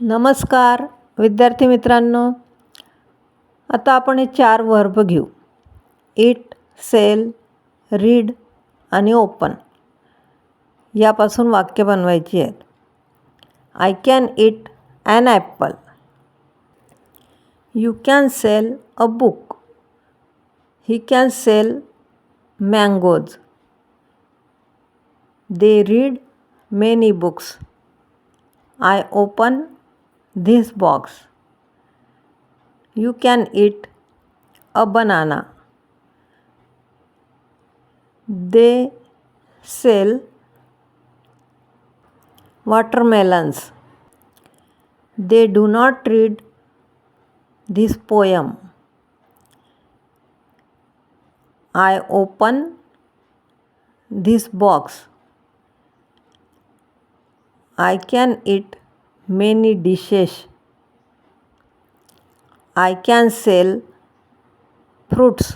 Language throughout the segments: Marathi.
नमस्कार विद्यार्थी मित्रांनो. आता आपण हे चार वर्ब घेऊ. इट सेल रीड आणि ओपन यापासून वाक्य बनवायची आहेत. I can eat an apple you can sell a book he can sell mangoes they read many books I open this box. You can eat a banana. They sell watermelons. They do not read this poem. I open this box. I can eat many dishes. I can sell fruits.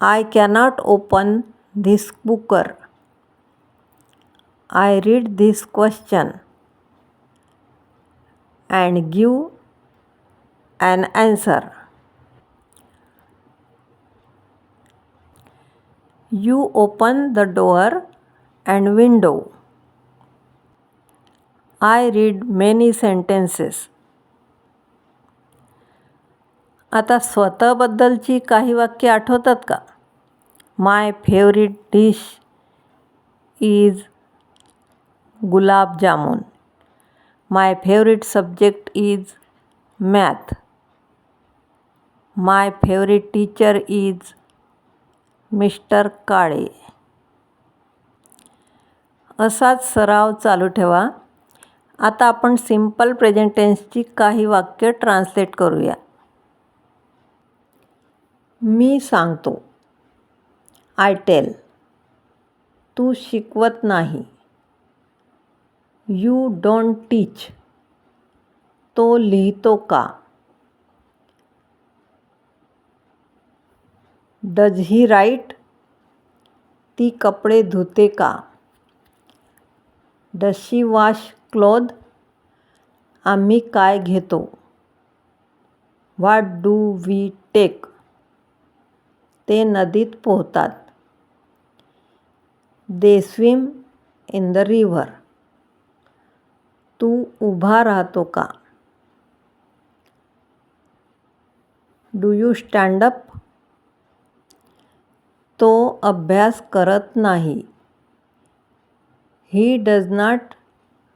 I cannot open this cooker. I read this question and give an answer. You open the door and window. I read many sentences. आता स्वतःबद्दलची काही वाक्य आठवतात का? My favourite dish is gulab jamun. My favourite subject is math. My favourite teacher is mister Kale. असाच सराव चालू ठेवा. आता आपण सिंपल प्रेझेंटेन्सची काही वाक्य ट्रान्सलेट करूया. मी सांगतो. आय टेल तू शिकवत नाही. यू डोंट टीच तो लिहितो का? डज ही राईट ती कपडे धुते का? डशी वॉश क्लोद आम्ही काय घेतो? व्हॉट डू वी टेक ते नदीत पोहतात. They swim in the river तू उभा राहतो का? डू यू स्टँडअप तो अभ्यास करत नाही. He does not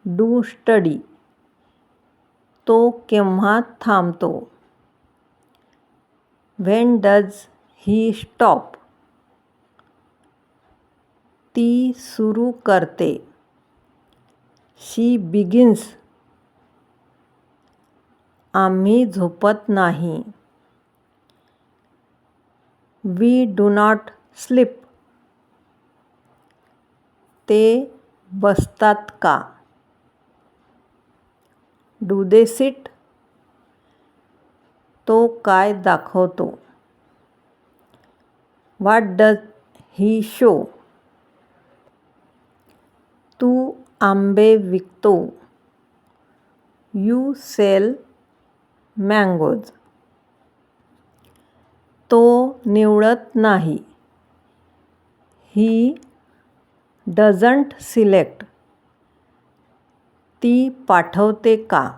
do study तो केव्हा थांबतो? व्हेन डज ही स्टॉप ती सुरू करते. शी बिगिन्स आम्ही झोपत नाही. वी डू नॉट स्लिप ते बसतात का? Do they sit? तो काय दाखवतो? वाट डज ही शो तू आंबे विकतो. यू सेल मँगोज तो निवडत नाही. ही डझंट सिलेक्ट ती पाठवते का?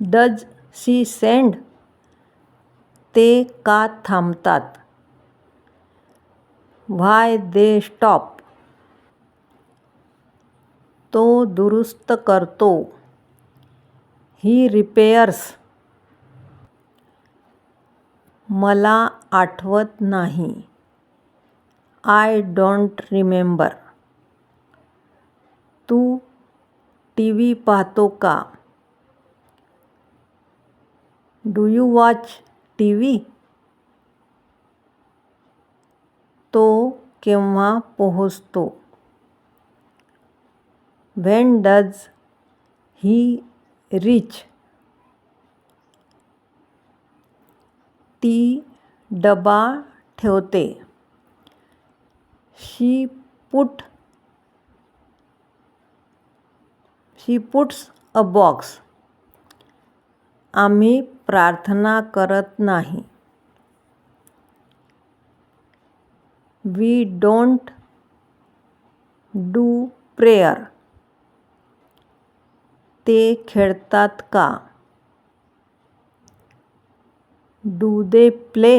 Does she send? ते का थांबतात? Why they stop? तो दुरुस्त करतो. He repairs. मला आठवत नाही. I don't remember. Tu T V पाहतो का? Do you watch T V तो केव्हा पोहोचतो? When does he reach? ती डबा ठेवते. She put he puts a box आम्ही प्रार्थना करत नाही. वी डोंट डू प्रेयर ते खेळतात का? डू दे प्ले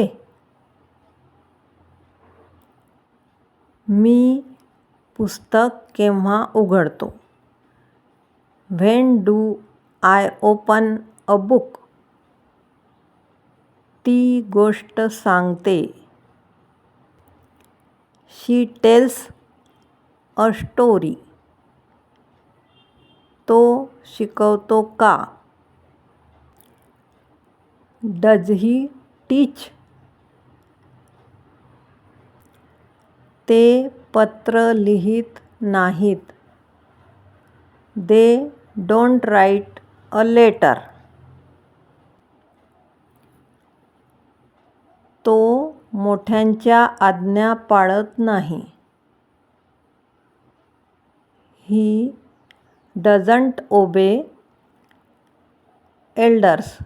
मी पुस्तक केव्हा उघडतो? When do I open a book ती गोष्ट सांगते. शी टेल्स अ स्टोरी तो शिकवतो का? डज ही टीच ते पत्र लिहित नाहीत. They don't write a letter. तो मोठ्यांच्या आज्ञा पाळत नाही. He doesn't obey elders.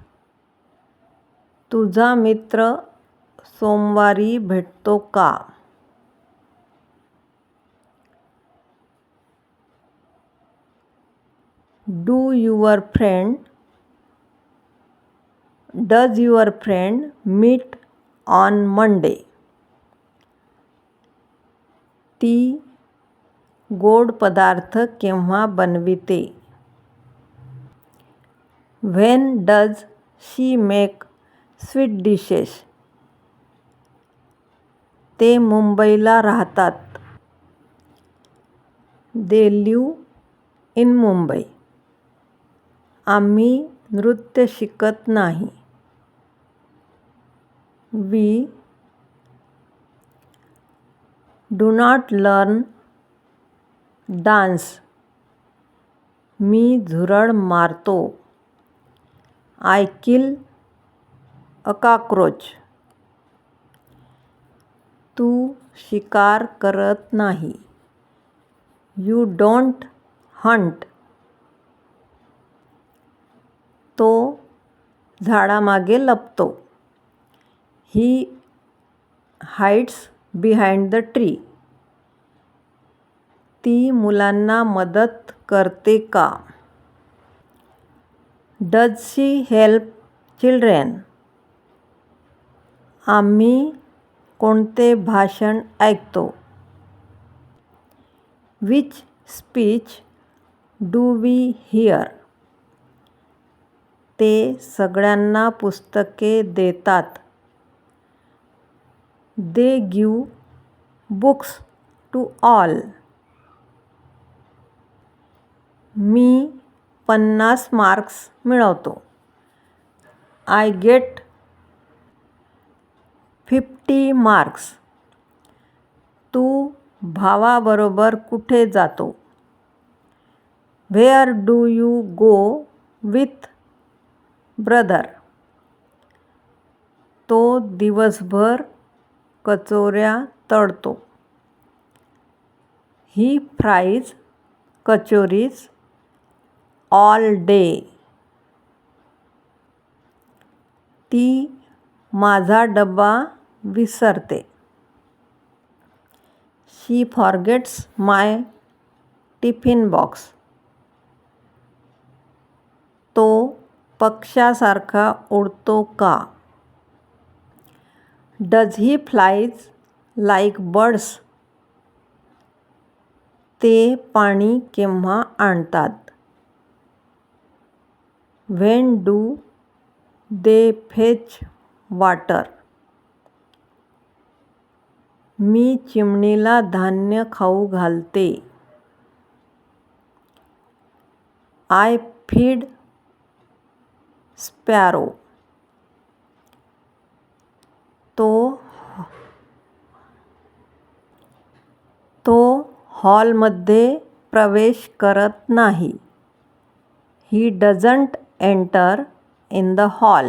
तुझा मित्र सोमवारी भेटतो का? Do your friend, does your friend meet on Monday? ती गोड पदार्थ केव्हा बनविते? When does she make sweet dishes? ते मुंबईला राहतात. They live in Mumbai. आम्ही नृत्य शिकत नाही. We. Do not learn dance. मी झुरळ मारतो. आय किल अ तू शिकार करत नाही. You don't hunt. तो झाडामागे लपतो. He hides behind the tree ती मुलांना मदत करते का? डज शी हेल्प चिल्ड्रेन आम्ही कोणते भाषण ऐकतो? Which speech do we hear ते सगळ्यांना पुस्तके देतात. They give books to all मी पन्नास मार्क्स मिळवतो. आय गेट फिफ्टी मार्क्स तू भावाबरोबर कुठे जातो? Where do you go with brother तो दिवसभर कचोऱ्या तळतो. He fries kachoris all day ती माझा डबा विसरते. She forgets my tiffin box तो पक्ष्यासारखा उडतो का? Does he flies like birds ते पाणी केव्हा आणतात? When do they fetch water मी चिमणीला धान्य खाऊ घालते. I feed sparrow. तो तो हॉलमध्ये प्रवेश करत नाही. He doesn't enter in the hall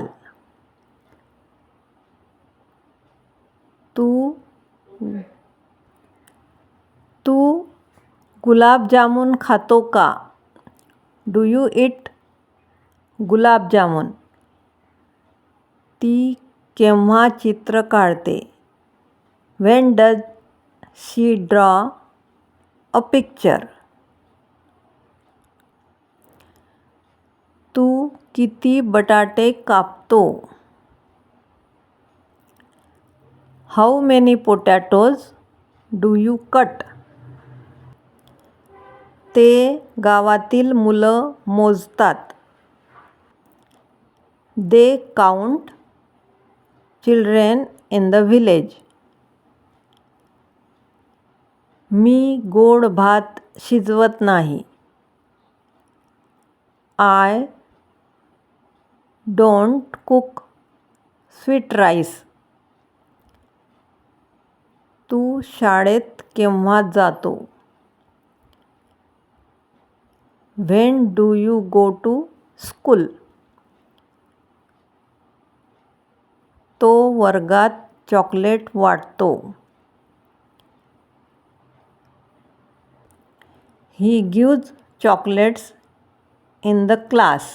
तू तू गुलाबजामुन खातो का? डू यू इट गुलाबजामुन ती केव्हा चित्र काढते? When does she draw a picture तू किती बटाटे कापतो? How many potatoes do you cut ते गावातील मुलं मोजतात. They count children in the village मी गोड भात शिजवत नाही. I don't cook sweet rice तू शाळेत केव्हा जातो? When do you go to school तो वर्गात चॉकलेट वाटतो. He gives chocolates in the class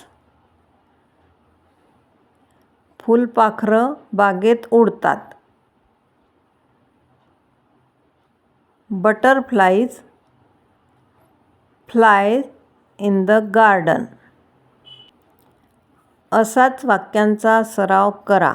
फुलपाखरं बागेत उडतात. Butterflies fly in the garden असाच वाक्यांचा सराव करा.